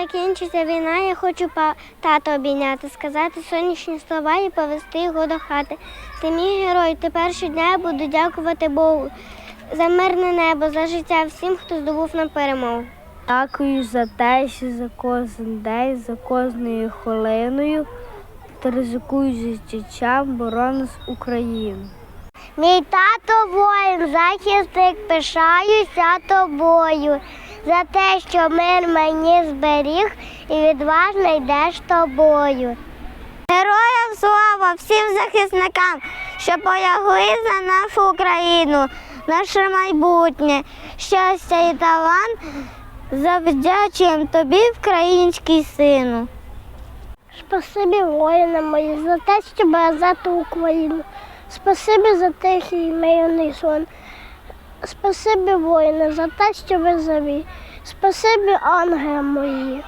закінчиться війна, я хочу тата обійняти, сказати сонячні слова і повести його до хати. Ти мій герой, тепер щодня я буду дякувати Богу за мирне небо, за життя всім, хто здобув нам перемогу. Дякую за те, що за кожен день, за кожною хвилиною ти ризикуєш життям борониш Україну. Мій тато воїн, захисник, пишаюся тобою. За те, що мир мені зберіг і відважно йдеш тобою. Героям слава всім захисникам, що полягли за нашу Україну, наше майбутнє, щастя і талант завдячуємо тобі, український сину. Спасибі воїнам мої за те, що березати Україну. Спасибі за тихий мирний сон. Спасибі воїни за те, що ви живі. Спасибі ангели мої.